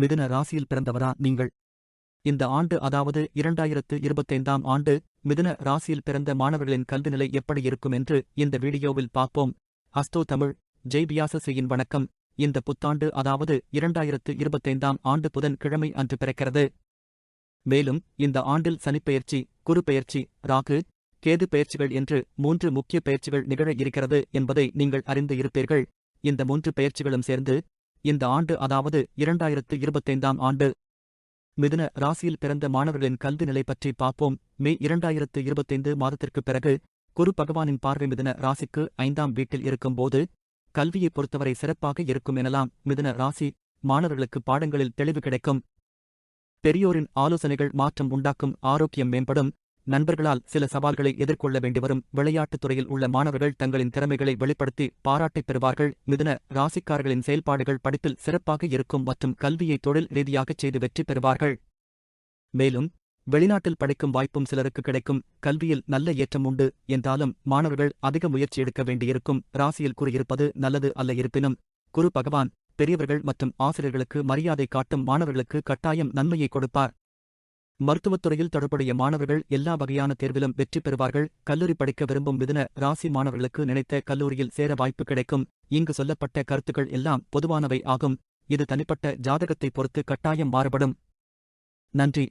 மிதுன ராசியில் பிறந்தவரா நீங்கள்? இந்த ஆண்டு அதாவது இரண்டாயிரத்து இருபத்தைந்தாம் ஆண்டு மிதுன ராசியில் பிறந்த மாணவர்களின் கல்வி நிலை எப்படி இருக்கும் என்று இந்த வீடியோவில் பார்ப்போம். அஸ்தோ தமிழ் ஜெய் வணக்கம். இந்த புத்தாண்டு அதாவது இரண்டாயிரத்து இருபத்தைந்தாம் ஆண்டு புதன் கிழமை அன்று பிறக்கிறது. மேலும் இந்த ஆண்டில் சனிப்பெயர்ச்சி குரு பெயர்ச்சி ராகு கேது பெயர்ச்சிகள் என்று மூன்று முக்கிய பெயர்ச்சிகள் நிகழ இருக்கிறது என்பதை நீங்கள் அறிந்து இருப்பீர்கள். இந்த மூன்று பெயர்ச்சிகளும் சேர்ந்து இந்த ஆண்டு அதாவது இரண்டாயிரத்து இருபத்தைந்தாம் ஆண்டு மிதுன ராசியில் பிறந்த மாணவர்களின் கல்வி நிலை பற்றி பார்ப்போம். மே இரண்டாயிரத்து இருபத்தைந்து மாதத்திற்குப் பிறகு குரு பகவானின் பார்வை மிதுன ராசிக்கு ஐந்தாம் வீட்டில் இருக்கும்போது கல்வியைப் பொறுத்தவரை சிறப்பாக இருக்கும் எனலாம் மிதுன ராசி மாணவர்களுக்கு பாடங்களில் தெளிவு கிடைக்கும். பெரியோரின் ஆலோசனைகள் மாற்றம் உண்டாக்கும் ஆரோக்கியம் மேம்படும் நண்பர்களால் சில சவால்களை எதிர்கொள்ள வேண்டிவரும் விளையாட்டுத் துறையில் உள்ள மாணவர்கள் தங்களின் திறமைகளை வெளிப்படுத்தி பாராட்டைப் பெறுவார்கள். மிதுன ராசிக்காரர்களின் செயல்பாடுகள் படிப்பில் சிறப்பாக இருக்கும் மற்றும் கல்வியை தொழில் ரீதியாகச் செய்து வெற்றி பெறுவார்கள். மேலும் வெளிநாட்டில் படிக்கும் வாய்ப்பும் சிலருக்கு கிடைக்கும். கல்வியில் நல்ல ஏற்றம் உண்டு என்றாலும் மாணவர்கள் அதிக முயற்சி எடுக்க வேண்டியிருக்கும். ராசியில் கூறியிருப்பது நல்லது அல்ல இருப்பினும் குரு பகவான் பெரியவர்கள் மற்றும் ஆசிரியர்களுக்கு மரியாதை காட்டும் மாணவர்களுக்கு கட்டாயம் நன்மையை கொடுப்பார். மருத்துவத்துறையில் தொடர்புடைய மாணவர்கள் எல்லா வகையான தேர்விலும் வெற்றி பெறுவார்கள். கல்லூரி படிக்க விரும்பும் மிதுன ராசி மாணவர்களுக்கு நினைத்த கல்லூரியில் சேர வாய்ப்பு கிடைக்கும். இங்கு சொல்லப்பட்ட கருத்துக்கள் எல்லாம் பொதுவானவை ஆகும். இது தனிப்பட்ட ஜாதகத்தை பொறுத்து கட்டாயம் மாறுபடும். நன்றி.